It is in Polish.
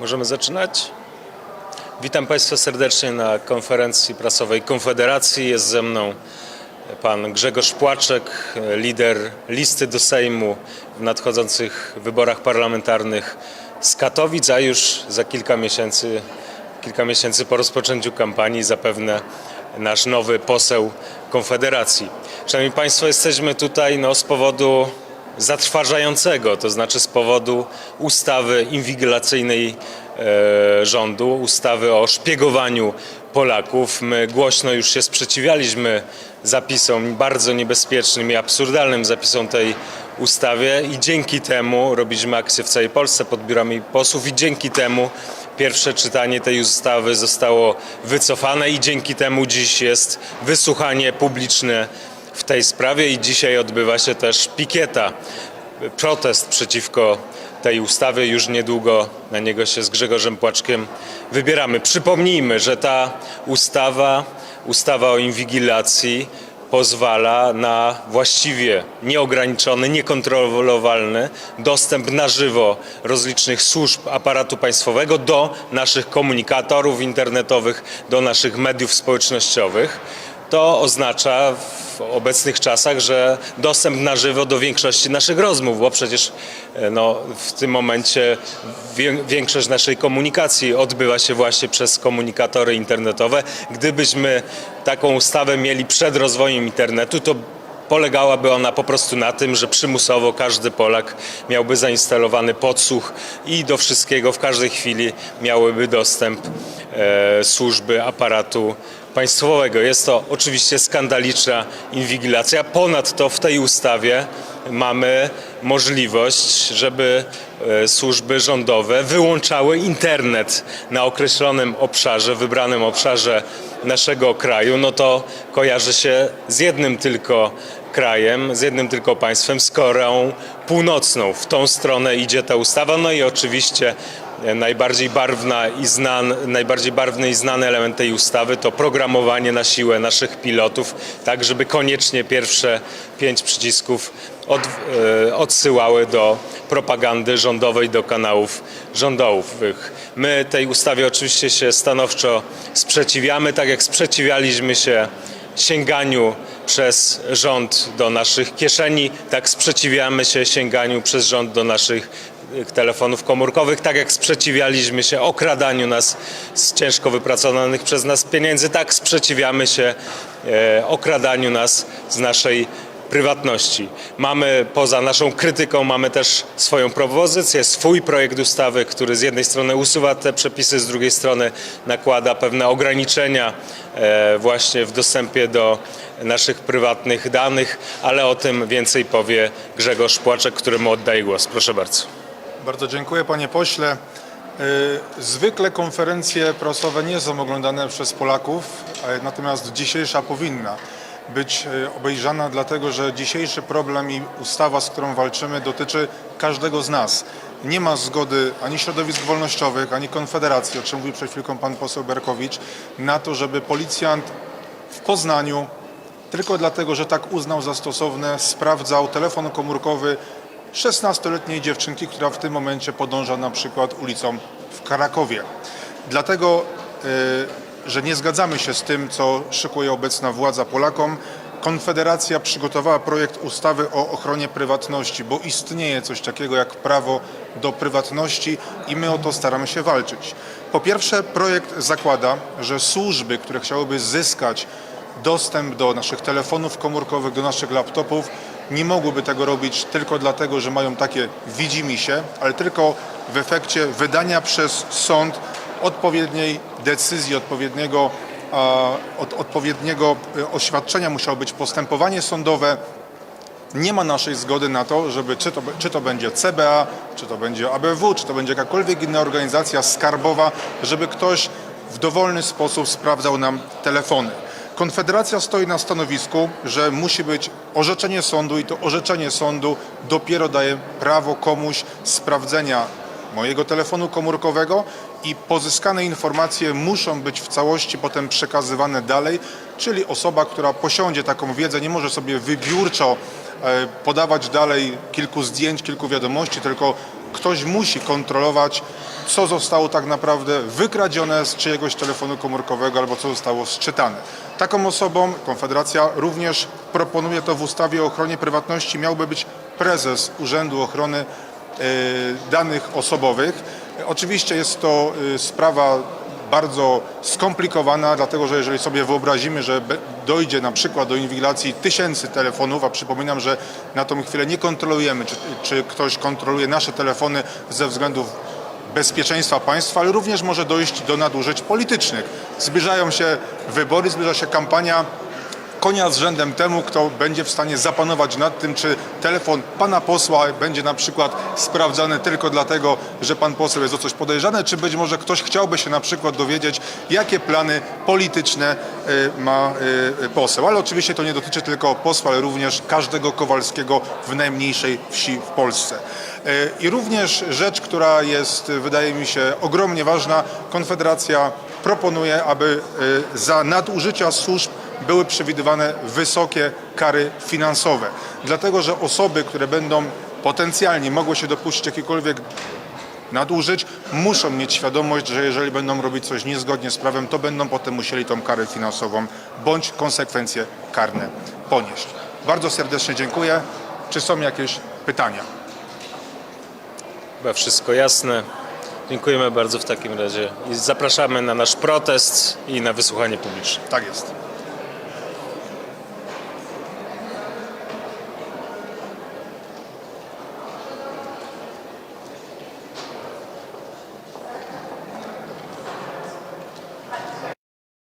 Możemy zaczynać? Witam Państwa serdecznie na konferencji prasowej Konfederacji. Jest ze mną pan Grzegorz Płaczek, lider listy do Sejmu w nadchodzących wyborach parlamentarnych z Katowic, a już za kilka miesięcy, kilka miesięcy po rozpoczęciu kampanii zapewne nasz nowy poseł Konfederacji. Szanowni Państwo, jesteśmy tutaj no, z powodu zatrważającego, to znaczy z powodu ustawy inwigilacyjnej e, rządu, ustawy o szpiegowaniu Polaków. My głośno już się sprzeciwialiśmy zapisom, bardzo niebezpiecznym i absurdalnym zapisom tej ustawie i dzięki temu robiliśmy akcję w całej Polsce pod biurami posłów i dzięki temu pierwsze czytanie tej ustawy zostało wycofane i dzięki temu dziś jest wysłuchanie publiczne w tej sprawie i dzisiaj odbywa się też pikieta, protest przeciwko tej ustawie. Już niedługo na niego się z Grzegorzem Płaczkiem wybieramy. Przypomnijmy, że ta ustawa, ustawa o inwigilacji pozwala na właściwie nieograniczony, niekontrolowalny dostęp na żywo rozlicznych służb aparatu państwowego do naszych komunikatorów internetowych, do naszych mediów społecznościowych. To oznacza w obecnych czasach, że dostęp na żywo do większości naszych rozmów, bo przecież e, no, w tym momencie wię- większość naszej komunikacji odbywa się właśnie przez komunikatory internetowe. Gdybyśmy taką ustawę mieli przed rozwojem internetu, to Polegałaby ona po prostu na tym, że przymusowo każdy Polak miałby zainstalowany podsłuch i do wszystkiego w każdej chwili miałyby dostęp e, służby aparatu państwowego. Jest to oczywiście skandaliczna inwigilacja. Ponadto w tej ustawie mamy możliwość, żeby służby rządowe wyłączały internet na określonym obszarze, wybranym obszarze naszego kraju, no to kojarzy się z jednym tylko krajem, z jednym tylko państwem, z Koreą Północną. W tą stronę idzie ta ustawa, no i oczywiście e, najbardziej barwna i znan, najbardziej barwny i znany element tej ustawy to programowanie na siłę naszych pilotów, tak żeby koniecznie pierwsze pięć przycisków od, e, odsyłały do propagandy rządowej, do kanałów rządowych. My tej ustawie oczywiście się stanowczo sprzeciwiamy, tak jak sprzeciwialiśmy się sięganiu przez rząd do naszych kieszeni, tak sprzeciwiamy się sięganiu przez rząd do naszych y, telefonów komórkowych, tak jak sprzeciwialiśmy się okradaniu nas z ciężko wypracowanych przez nas pieniędzy, tak sprzeciwiamy się e, okradaniu nas z naszej prywatności. Mamy poza naszą krytyką, mamy też swoją propozycję, swój projekt ustawy, który z jednej strony usuwa te przepisy, z drugiej strony nakłada pewne ograniczenia e, właśnie w dostępie do naszych prywatnych danych, ale o tym więcej powie Grzegorz Płaczek, któremu oddaję głos. Proszę bardzo. Bardzo dziękuję panie pośle. Y, Zwykle konferencje prasowe nie są oglądane przez Polaków, e, natomiast dzisiejsza powinna być y, obejrzana, dlatego że dzisiejszy problem i ustawa, z którą walczymy, dotyczy każdego z nas. Nie ma zgody ani środowisk wolnościowych, ani Konfederacji, o czym mówił przed chwilką pan poseł Berkowicz, na to, żeby policjant w Poznaniu tylko dlatego, że tak uznał za stosowne, sprawdzał telefon komórkowy 16-letniej dziewczynki, która w tym momencie podąża na przykład ulicą w Krakowie. Dlatego, y, że nie zgadzamy się z tym, co szykuje obecna władza Polakom, Konfederacja przygotowała projekt ustawy o ochronie prywatności, bo istnieje coś takiego jak prawo do prywatności i my o to staramy się walczyć. Po pierwsze, projekt zakłada, że służby, które chciałyby zyskać dostęp do naszych telefonów komórkowych, do naszych laptopów, nie mogłyby tego robić tylko dlatego, że mają takie widzimisię, ale tylko w efekcie wydania przez sąd odpowiedniej decyzji, odpowiedniego, od, odpowiedniego e, oświadczenia musiało być postępowanie sądowe. Nie ma naszej zgody na to, żeby czy to, czy to będzie CBA, czy to będzie ABW, czy to będzie jakakolwiek inna organizacja skarbowa, żeby ktoś w dowolny sposób sprawdzał nam telefony. Konfederacja stoi na stanowisku, że musi być orzeczenie sądu i to orzeczenie sądu dopiero daje prawo komuś sprawdzenia mojego telefonu komórkowego i pozyskane informacje muszą być w całości potem przekazywane dalej, czyli osoba, która posiądzie taką wiedzę, nie może sobie wybiórczo e, podawać dalej kilku zdjęć, kilku wiadomości, tylko ktoś musi kontrolować, co zostało tak naprawdę wykradzione z czyjegoś telefonu komórkowego albo co zostało sczytane. Taką osobą Konfederacja również proponuje to w ustawie o ochronie prywatności miałby być prezes Urzędu Ochrony e, Danych Osobowych. Oczywiście jest to e, sprawa bardzo skomplikowana, dlatego że jeżeli sobie wyobrazimy, że dojdzie na przykład do inwigilacji tysięcy telefonów, a przypominam, że na tą chwilę nie kontrolujemy, czy, czy ktoś kontroluje nasze telefony ze względów bezpieczeństwa państwa, ale również może dojść do nadużyć politycznych. Zbliżają się wybory, zbliża się kampania konia z rzędem temu, kto będzie w stanie zapanować nad tym, czy telefon pana posła będzie na przykład sprawdzany tylko dlatego, że pan poseł jest o coś podejrzany, czy być może ktoś chciałby się na przykład dowiedzieć, jakie plany polityczne y, ma y, poseł. Ale oczywiście to nie dotyczy tylko posła, ale również każdego Kowalskiego w najmniejszej wsi w Polsce. Y, I również rzecz, która jest, wydaje mi się, ogromnie ważna, Konfederacja proponuje, aby za nadużycia służb były przewidywane wysokie kary finansowe. Dlatego, że osoby, które będą potencjalnie mogły się dopuścić jakichkolwiek nadużyć, muszą mieć świadomość, że jeżeli będą robić coś niezgodnie z prawem, to będą potem musieli tą karę finansową bądź konsekwencje karne ponieść. Bardzo serdecznie dziękuję. Czy są jakieś pytania? Chyba wszystko jasne. Dziękujemy bardzo w takim razie i zapraszamy na nasz protest i na wysłuchanie publiczne. Tak jest.